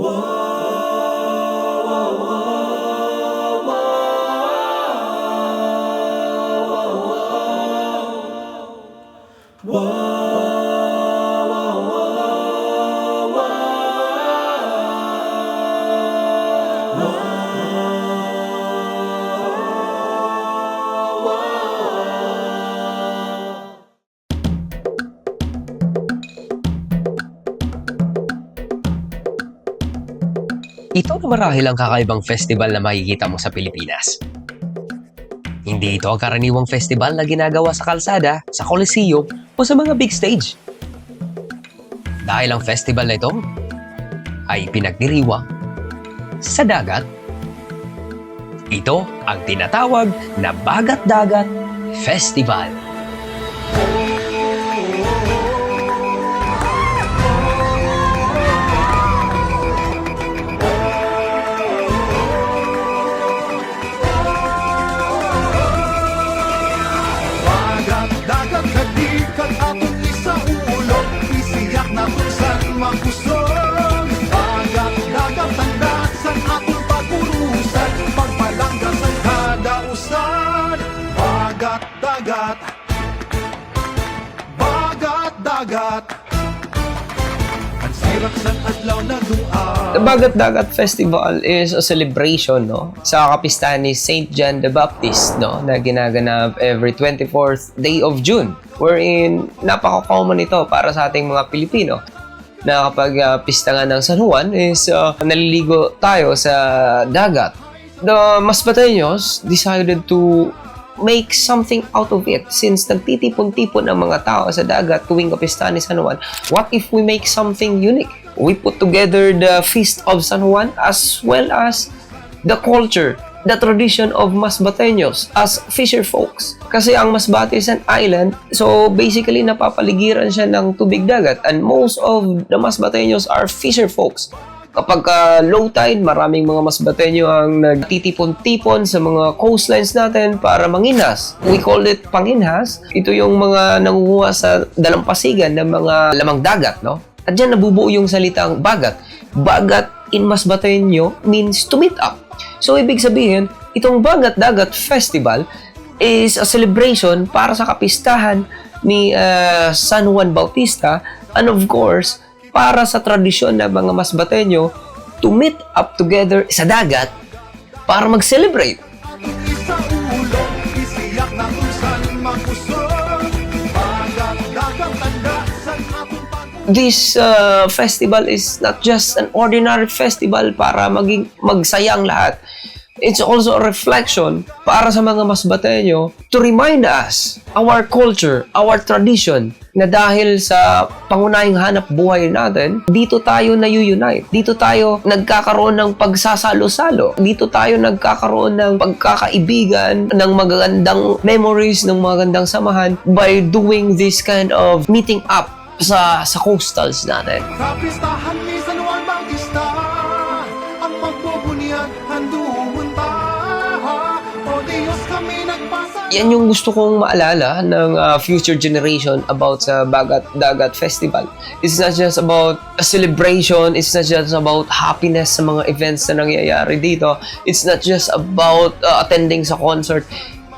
Whoa. Ito na marahil ang kakaibang festival na makikita mo sa Pilipinas. Hindi ito ang karaniwang festival na ginagawa sa kalsada, sa Coliseum o sa mga big stage. Dahil ang festival na ito ay pinagdiriwang sa dagat. Ito ang tinatawag na Bagat Dagat Festival. Usan Bagat, dagat. Bagat, dagat. Ang sirak sa adlaw na The Bagat Dagat Festival is a celebration no? Sa kapistahan ni St. John the Baptist no? Na ginaganap every 24th day of June. Wherein napaka-common ito para sa ating mga Pilipino. Na kapag uh, pista nga ng San Juan is uh, naliligo tayo sa dagat. The Masbateños decided to make something out of it since nagtitipon-tipon ang mga tao sa dagat tuwing kapistahan ni San Juan. What if we make something unique? We put together the Feast of San Juan as well as the culture, the tradition of Masbateños as fisher folks. Kasi ang Masbate is an island, so basically napapaligiran siya ng tubig dagat and most of the Masbateños are fisher folks. Kapag ka low tide, maraming mga Masbateño ang nagtitipon-tipon sa mga coastlines natin para manginas. We call it panginhas. Ito yung mga nangunguha sa dalampasigan ng mga lamang dagat, no? At dyan nabubuo yung salitang bagat. Bagat in Masbateño means to meet up. So, ibig sabihin, itong Bagat Dagat Festival is a celebration para sa kapistahan ni uh, San Juan Bautista and of course, para sa tradisyon ng mga Masbateño to meet up together sa dagat para mag-celebrate. This uh, festival is not just an ordinary festival para maging magsayang lahat. It's also a reflection para sa mga Masbateño to remind us our culture, our tradition na dahil sa pangunahing hanap buhay natin, dito tayo na unite Dito tayo nagkakaroon ng pagsasalo-salo. Dito tayo nagkakaroon ng pagkakaibigan, ng magagandang memories, ng magandang samahan by doing this kind of meeting up sa sa coastals natin. Sa Yan yung gusto kong maalala ng uh, future generation about sa Bagat Dagat Festival. It's not just about a celebration, it's not just about happiness sa mga events na nangyayari dito. It's not just about uh, attending sa concert.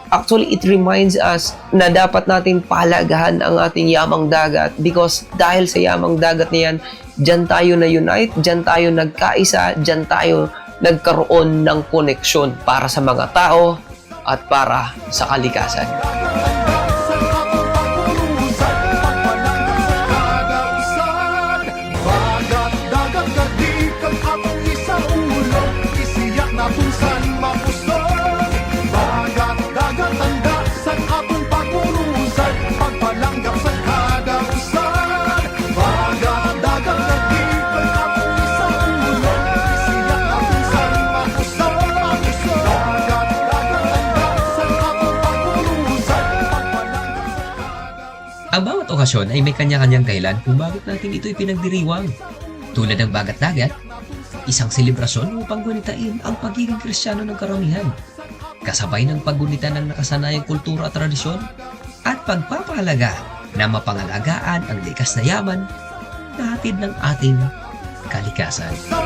Actually, it reminds us na dapat natin palagahan ang ating yamang dagat because dahil sa yamang dagat na yan, dyan tayo na unite, dyan tayo nagkaisa, dyan tayo nagkaroon ng koneksyon para sa mga tao at para sa kalikasan. Ang bawat okasyon ay may kanya-kanyang dahilan kung bakit natin ito'y pinagdiriwang. Tulad ng bagat-dagat, isang selebrasyon upang gunitain ang pagiging kristyano ng karamihan. Kasabay ng paggunita ng nakasanayang kultura at tradisyon at pagpapahalaga na mapangalagaan ang likas na yaman na hatid ng ating kalikasan. Sa